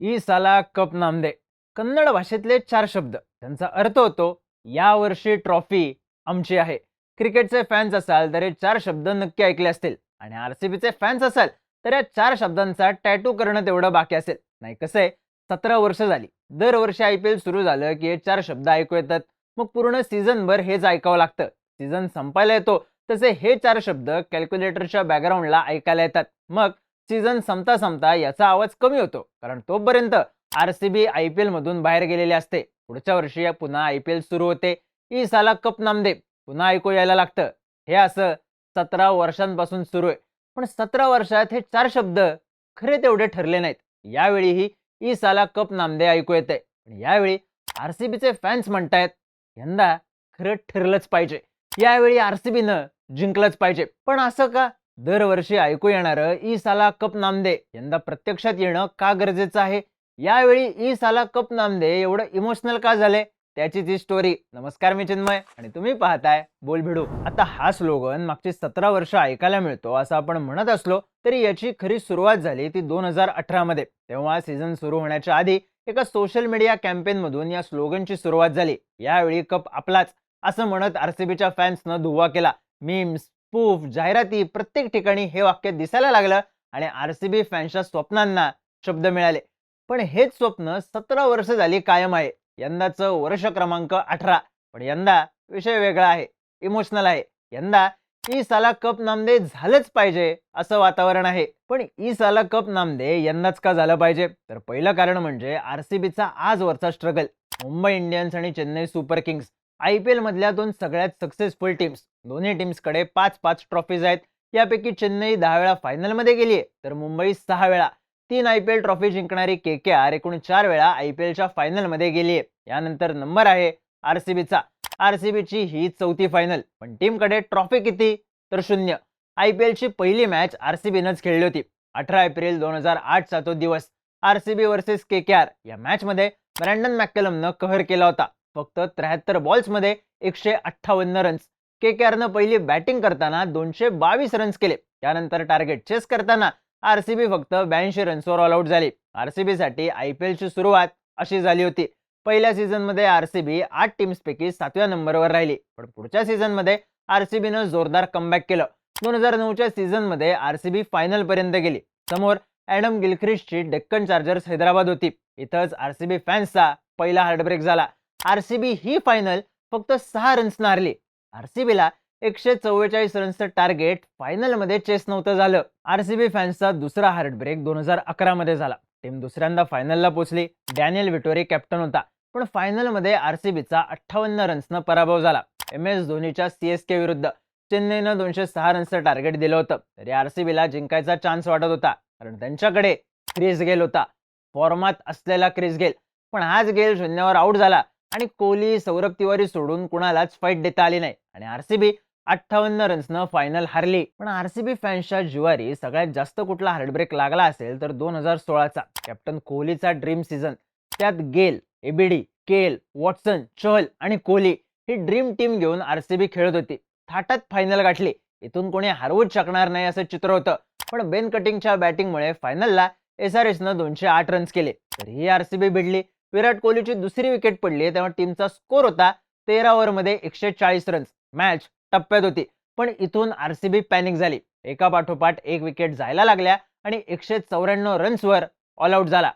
E साला cup नामदे. कन्नड भाषेतले चार शब्द. त्यांचा अर्थ होतो या वर्षी ट्रॉफी आमची आहे. क्रिकेटचे फॅन्स असाल तर हे चार शब्द नक्की ऐकले असतील. आणि आर सी बीचे फॅन्स असाल तर या चार शब्दांचा टॅटू करणं तेवढं बाकी असेल. नाही कसं आहे सतरा वर्ष झाली. दरवर्षी आय पी एल सुरू झालं की हे चार शब्द ऐकू येतात. मग पूर्ण सीझनभर हेच ऐकावं लागतं. सीझन संपायला येतो. तसे हे चार शब्द कॅल्क्युलेटरच्या बॅकग्राऊंडला ऐकायला येतात. मग सीझन संपता संपता याचा आवाज कमी होतो. कारण तोपर्यंत R C B I P एलमधून बाहेर गेलेले असते. पुढच्या वर्षी पुन्हा आय पी एल सुरू होते. ई साला कप नामदेव. पुन्हा ऐकू यायला लागतं. हे असं सतरा वर्षांपासून सुरू आहे. पण सतरा वर्षात हे चार शब्द खरे तेवढे ठरले नाहीत. यावेळीही ई साला कप नामदे ऐकू येते पण यावेळी आर सी बीचे फॅन्स म्हणतायत यंदा खरं ठरलंच पाहिजे. यावेळी आर सी बीनं जिंकलंच पाहिजे. पण असं का? दरवर्षी ऐकू येणारं ई साला कप नामदे यंदा प्रत्यक्षात येणं का गरजेचं आहे? यावेळी ई साला कप नामदे एवढं इमोशनल का झाले? त्याची ती स्टोरी नमस्कार मी चिन्मय आणि तुम्ही पाहताय बोल भिडू आता हा स्लोगन मागची सतरा वर्ष ऐकायला मिळतो असं आपण म्हणत असलो तरी याची खरी सुरुवात झाली ती दोन हजार अठरा मध्ये. तेव्हा सीझन सुरू होण्याच्या आधी एका सोशल मीडिया कॅम्पेन मधून या स्लोगनची सुरुवात झाली. यावेळी कप आपलाच असं म्हणत आरसीबीच्या फॅन्सनं धुवा केला. मीम्स पूफ जाहिराती प्रत्येक ठिकाणी हे वाक्य दिसायला लागलं आणि आरसीबी फॅन्सच्या स्वप्नांना शब्द मिळाले. पण हेच स्वप्न सतरा वर्ष झाली कायम आहे. यंदाचं वर्ष क्रमांक अठरा. पण यंदा विषय वेगळा आहे इमोशनल आहे. यंदा ई साला कप नामदे झालंच पाहिजे असं वातावरण आहे. पण ई साला कप नामदे यंदाच का झालं पाहिजे? तर पहिलं कारण म्हणजे आरसीबीचा आजवरचा स्ट्रगल मुंबई इंडियन्स आणि Chennai Super Kings I P एलमधल्या दोन सगळ्यात सक्सेसफुल टीम्स दोन्ही टीम्सकडे पाच पाच ट्रॉफीज आहेत. यापैकी चेन्नई दहा वेळा फायनलमध्ये गेली आहे तर मुंबई सहा वेळा. तीन आय पी एल ट्रॉफी जिंकणारी के के आर एकूण चार वेळा आय पी एलच्या फायनलमध्ये गेली आहे. यानंतर नंबर आहे आर सी बीचा. आर सी बीची ही चौथी फायनल. पण टीमकडे ट्रॉफी किती? तर शून्य. आय पी एलची पहिली मॅच आर सी बीनंच खेळली होती. अठरा एप्रिल दोन हजार आठचा तो दिवस. R C B versus K K R या मॅचमध्ये ब्रँडन मॅक्कलमनं कहर केला होता. फक्त त्र्याहत्तर बॉल्समध्ये एकशे अठ्ठावन्न रन्स. के के आरनं पहिली बॅटिंग करताना दोनशे बावीस रन्स केले. त्यानंतर टार्गेट चेस करताना आरसीबी फक्त ब्याऐंशी रन्सवर ऑल आउट झाली. आरसीबी साठी आय पी एलची सुरुवात अशी झाली होती. पहिल्या सीझनमध्ये आरसीबी आठ टीम्सपैकी सातव्या नंबरवर राहिली. पण पुढच्या सीझनमध्ये आरसीबीनं जोरदार कमबॅक केलं. दोन हजार नऊच्या सीझनमध्ये आरसीबी फायनल पर्यंत गेली. समोर ॲडम गिलख्रिस्टची डेक्कन चार्जर्स हैदराबाद होती. इथंच आरसीबी फॅन्सचा पहिला हार्टब्रेक झाला. आरसीबी ही फायनल फक्त सहा रन्सनं हारली. आरसीबीला एकशे चव्वेचाळीस रन्सचं टार्गेट फायनलमध्ये चेस नव्हतं झालं. आरसीबी फॅन्सचा दुसरा हार्टब्रेक दोन हजार अकरा मध्ये झाला. टीम दुसऱ्यांदा फायनलला पोहोचली. डॅनियल विटोरी कॅप्टन होता. पण फायनलमध्ये आरसीबीचा अठ्ठावन्न रन्सनं पराभव झाला. एम एस धोनीच्या सीएसके विरुद्ध चेन्नईनं दोनशे सहा रन्सचं टार्गेट दिलं होतं. तरी आरसीबीला जिंकायचा चान्स वाटत होता. कारण त्यांच्याकडे क्रिस गेल होता. फॉर्मात असलेला क्रिस गेल. पण हाच गेल शून्यावर आऊट झाला. आणि कोहली सौरभ तिवारी सोडून कुणालाच फाईट देता आली नाही. आणि आरसीबी अठ्ठावन्न रन्सनं फायनल हारली. पण आरसीबी फॅन्सच्या जुवारी सगळ्यात जास्त कुठला हार्टब्रेक लागला असेल तर दोन हजार सोळाचा. कॅप्टन कोहलीचा ड्रीम सीझन त्यात Gayle ABD KL Watson Chahal आणि कोहली ही ड्रीम टीम घेऊन आरसीबी खेळत होती. थाटात फायनल गाठली. इथून कोणी हरवूच शकणार नाही असं चित्र होतं. पण बेन कटिंगच्या बॅटिंगमुळे फायनलला एस आर एसनं दोनशे आठ रन्स केले. तरीही आरसीबी भिडली. विराट कोहलीची दुसरी विकेट पडली तेव्हा टीमचा स्कोर होता तेरा ओव्हरमध्ये एकशे चाळीस रन्स मॅच टप्प्यात होती. पण इथून आरसीबी पॅनिक झाली. एका पाठोपाठ एक विकेट जायला लागल्या आणि एकशे चौऱ्याण्णव रन्सवर ऑल आऊट झाला.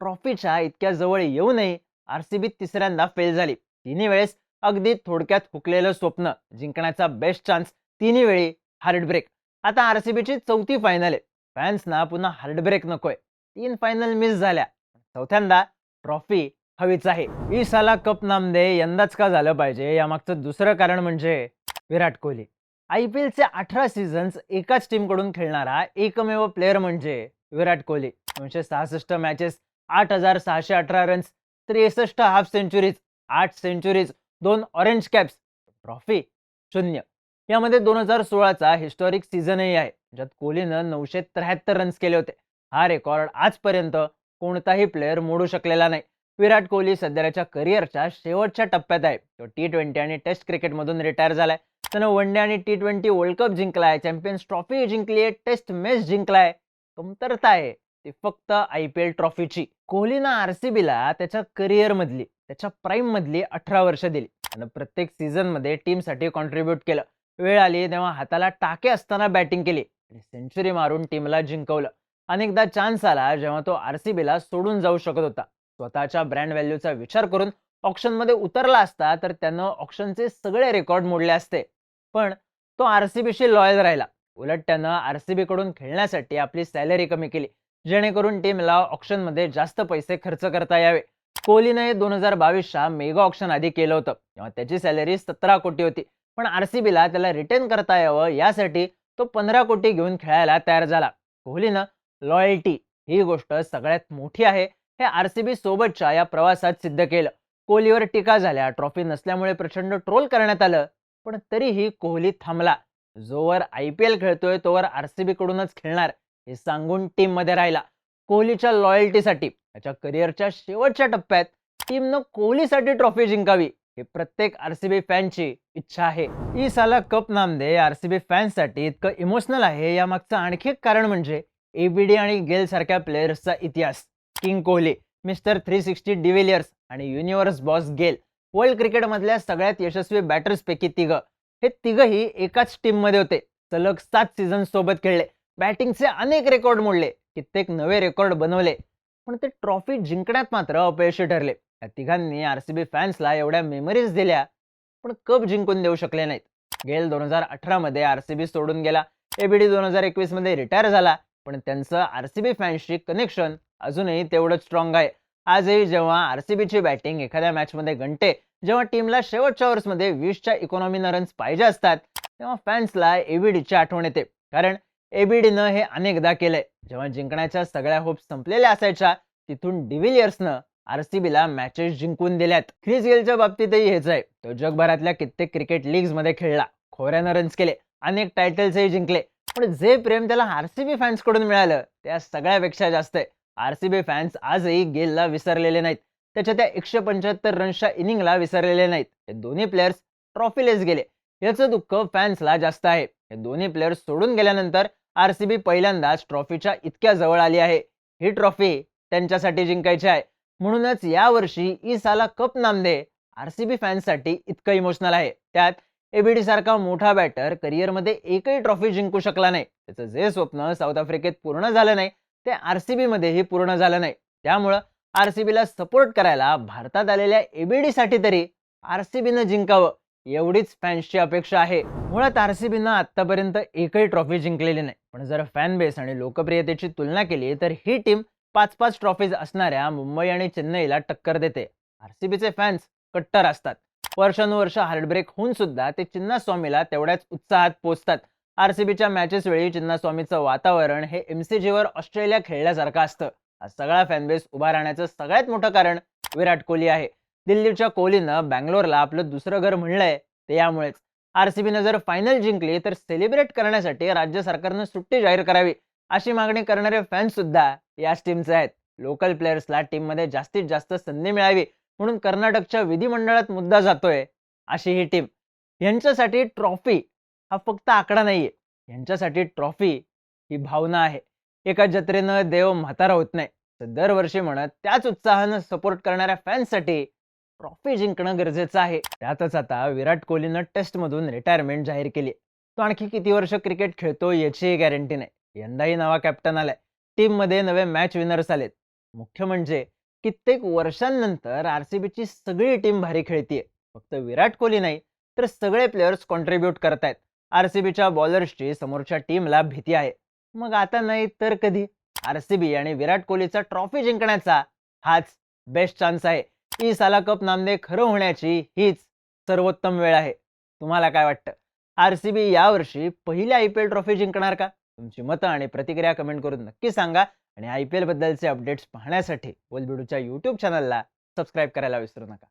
ट्रॉफीच्या इतक्या जवळ येऊनही आरसीबी तिसऱ्यांदा फेल झाली. तिन्ही वेळेस अगदी थोडक्यात हुकलेलं स्वप्न जिंकण्याचा बेस्ट चान्स तिन्ही वेळी हार्टब्रेक आता आरसीबीची चौथी फायनल आहे. फॅन्सना पुन्हा हार्टब्रेक नकोय. तीन फायनल मिस झाल्या. चौथ्यांदा ट्रॉफी हवीच आहे. ई साला कप नामदे यंदाच का झालं पाहिजे? यामागचं दुसरं कारण म्हणजे विराट कोहली. आय पी एलचे अठरा सीझन्स एकाच टीमकडून खेळणारा एकमेव प्लेअर म्हणजे विराट कोहली. दोनशे सहासष्ट मॅचेस आठ हजार सहाशे अठरा रन्स त्रेसष्ट हाफ सेंचुरीज आठ सेंचुरीज दोन ऑरेंज कॅप्स ट्रॉफी शून्य. यामध्ये दोन हजार सोळाचा हिस्टॉरिक सीझनही आहे. ज्यात कोहलीनं नऊशे त्र्याहत्तर रन्स केले होते. हा रेकॉर्ड आजपर्यंत कोणताही प्लेअर मोडू शकलेला नाही. विराट कोहली सध्याच्या करिअरच्या शेवटच्या टप्प्यात आहे. तो टी ट्वेंटी आणि टेस्ट क्रिकेटमधून रिटायर झालाय. त्यानं वन डे आणि टी ट्वेंटी वर्ल्ड कप जिंकलाय. चॅम्पियन्स ट्रॉफी जिंकली आहे टेस्ट मॅच जिंकलाय. कमतरता आहे. ती फक्त आय पी एल ट्रॉफीची कोहलीनं आरसीबीला त्याच्या करिअरमधली त्याच्या प्राईम मधली अठरा वर्ष दिली. आणि प्रत्येक सीझनमध्ये टीमसाठी कॉन्ट्रीब्युट केलं. वेळ आली तेव्हा हाताला टाके असताना बॅटिंग केली. आणि सेंचुरी मारून टीमला जिंकवलं. अनेकदा चान्स आला जेव्हा तो आरसीबीला सोडून जाऊ शकत होता. स्वतःच्या ब्रँड व्हॅल्यूचा विचार करून ऑप्शनमध्ये उतरला असता तर त्यानं ऑप्शनचे सगळे रेकॉर्ड मोडले असते. पण तो आरसीबीशी लॉयल राहिला. उलट त्यानं आरसीबी कडून खेळण्यासाठी आपली सॅलरी कमी केली. जेणेकरून टीमला ऑप्शनमध्ये जास्त पैसे खर्च करता यावे. कोहलीने दोन हजार बावीसच्या मेगा ऑप्शन आधी केलं होतं. तेव्हा त्याची सॅलरी सतरा कोटी होती. पण आरसीबीला त्याला रिटर्न करता यावं यासाठी तो पंधरा कोटी घेऊन खेळायला तयार झाला. कोहलीनं लॉयल्टी ही गोष्ट सगळ्यात मोठी आहे. हे आरसीबी सोबतच्या या प्रवासात सिद्ध केलं. कोहलीवर टीका झाल्या. ट्रॉफी नसल्यामुळे प्रचंड ट्रोल करण्यात आलं. पण तरीही कोहली थांबला. जोवर आय पी एल खेळतोय तोवर आरसीबी कडूनच खेळणार हे सांगून टीममध्ये राहिला. कोहलीच्या लॉयल्टीसाठी त्याच्या करिअरच्या शेवटच्या टप्प्यात टीमनं कोहलीसाठी ट्रॉफी जिंकावी हे प्रत्येक आरसीबी फॅनची इच्छा आहे. ई साला कप नामदे आरसीबी फॅन्ससाठी इतकं इमोशनल आहे यामागचं आणखी एक कारण म्हणजे एबीडी आणि गेल सारख्या प्लेयर्सचा इतिहास. King Kohli mister three sixty de Villiers आणि युनिव्हर्स बॉस गेल वर्ल्ड क्रिकेटमधल्या सगळ्यात यशस्वी बॅटर्सपैकी तिघं. हे तिघंही एकाच टीममध्ये होते. सलग सात सीझन सोबत खेळले. बॅटिंगचे अनेक रेकॉर्ड मोडले. कित्येक नवे रेकॉर्ड बनवले. पण ते ट्रॉफी जिंकण्यात मात्र अपयशी ठरले. या तिघांनी आरसीबी फॅन्सला एवढ्या मेमरीज दिल्या पण कप जिंकून देऊ शकले नाहीत. गेल दोन हजार अठरा मध्ये आरसीबी सोडून गेला. एबीडी दोन हजार एकवीसमध्ये रिटायर झाला. पण त्यांचं आर सी बी फॅन्सशी कनेक्शन अजूनही तेवढंच स्ट्रॉंग आहे. आजही जेव्हा आरसीबीची बॅटिंग एखाद्या मॅचमध्ये गणते जेव्हा टीमला शेवटच्या ओव्हर्समध्ये वीसच्या इकॉनॉमीनं रन्स पाहिजे असतात तेव्हा फॅन्सला एबीडीची आठवण येते. कारण एबीडीनं हे अनेकदा केलंय. जेव्हा जिंकण्याच्या सगळ्या होप संपलेल्या असायच्या तिथून डिव्हिलियर्सनं आरसीबीला मॅचेस जिंकून दिल्यात. ख्रिस गेलच्या बाबतीतही हेच आहे. तो जगभरातल्या कित्येक क्रिकेट लीग्समध्ये खेळला. खोऱ्यानं रन्स केले. अनेक टायटल्सही जिंकले. पण जे प्रेम त्याला आरसीबी फॅन्सकडून मिळालं त्या सगळ्यापेक्षा जास्त आहे. आरसीबी फॅन्स आजही गेलला विसरलेले नाहीत. त्याच्या त्या एकशे पंच्याहत्तर रन्सच्या इनिंगला विसरलेले नाहीत. हे दोन्ही प्लेयर्स ट्रॉफीलेस गेले. याचं दुःख फॅन्सला जास्त आहे. हे दोन्ही प्लेयर्स सोडून गेल्यानंतर आरसीबी पहिल्यांदाच ट्रॉफीच्या इतक्या जवळ आली आहे. ही ट्रॉफी त्यांच्यासाठी जिंकायची आहे. म्हणूनच यावर्षी ई साला कप नामदे आरसीबी फॅन्ससाठी इतकं इमोशनल आहे. त्यात एबीडी सारखा मोठा बॅटर करिअरमध्ये एकही ट्रॉफी जिंकू शकला नाही. त्याचं जे स्वप्न साऊथ आफ्रिकेत पूर्ण झालं नाही ते आरसीबी मध्येही पूर्ण झालं नाही. त्यामुळं आरसीबीला सपोर्ट करायला भारतात आलेल्या एबीडी साठी तरी आरसीबीनं जिंकावं एवढीच फॅन्सची अपेक्षा आहे. मुळात आरसीबीनं आतापर्यंत एकही ट्रॉफी जिंकलेली नाही. पण जर फॅन बेस आणि लोकप्रियतेची तुलना केली तर ही टीम पाच पाच ट्रॉफीज असणाऱ्या मुंबई आणि चेन्नईला टक्कर देते. आरसीबीचे फॅन्स कट्टर असतात. वर्षानुवर्ष हार्डब्रेक होऊन सुद्धा ते चिन्नास्वामीला तेवढ्याच उत्साहात पोचतात. आरसीबीच्या मॅचेस वेळी चिन्नास्वामीचं वातावरण हे एमसीजीवर ऑस्ट्रेलिया खेळल्यासारखं असतं. हा सगळा फॅनबेस उभा राहण्याचं सगळ्यात मोठं कारण विराट कोहली आहे. दिल्लीच्या कोहलीनं बँगलोरला आपलं दुसरं घर म्हणलंय ते यामुळेच. आरसीबीनं जर फायनल जिंकली तर सेलिब्रेट करण्यासाठी राज्य सरकारनं सुट्टी जाहीर करावी. अशी मागणी करणारे फॅन्स सुद्धा याच टीमचे आहेत. लोकल प्लेयर्सला टीममध्ये जास्तीत जास्त संधी मिळावी. म्हणून कर्नाटकच्या विधिमंडळात मुद्दा जातोय अशी ही टीम यांच्यासाठी ट्रॉफी हा फक्त आकडा नाहीये. यांच्यासाठी ट्रॉफी ही भावना आहे. एका जत्रेनं देव म्हातारा होत नाही. तर दरवर्षी म्हणत त्याच उत्साहानं सपोर्ट करणाऱ्या फॅन्ससाठी ट्रॉफी जिंकणं गरजेचं आहे. त्यातच आता विराट कोहलीनं टेस्टमधून रिटायरमेंट जाहीर केली तो आणखी किती वर्ष क्रिकेट खेळतो याचीही गॅरंटी नाही. यंदाही नवा कॅप्टन आलाय. टीममध्ये नवे मॅच विनर्स आलेत. मुख्य म्हणजे कित्येक वर्षांनंतर आरसीबीची सगळी टीम भारी खेळतीये. फक्त विराट कोहली नाही तर सगळे प्लेयर्स कॉन्ट्रीब्यूट करतायत. आरसीबीच्या बॉलर्सची समोरच्या टीमला भीती आहे. मग आता नाही तर कधी? आरसीबी आणि विराट कोहलीचा ट्रॉफी जिंकण्याचा हाच बेस्ट चान्स आहे. ई साला कप नामदे खरं होण्याची हीच सर्वोत्तम वेळ आहे. तुम्हाला काय वाटतं? आरसीबी यावर्षी पहिली आय पी एल ट्रॉफी जिंकणार का? तुमची मतं आणि प्रतिक्रिया कमेंट करून नक्की सांगा. आणि आय पी एलबद्दलचे अपडेट्स पाहण्यासाठी बोलबिडूच्या यूट्यूब चॅनलला सबस्क्राईब करायला विसरू नका.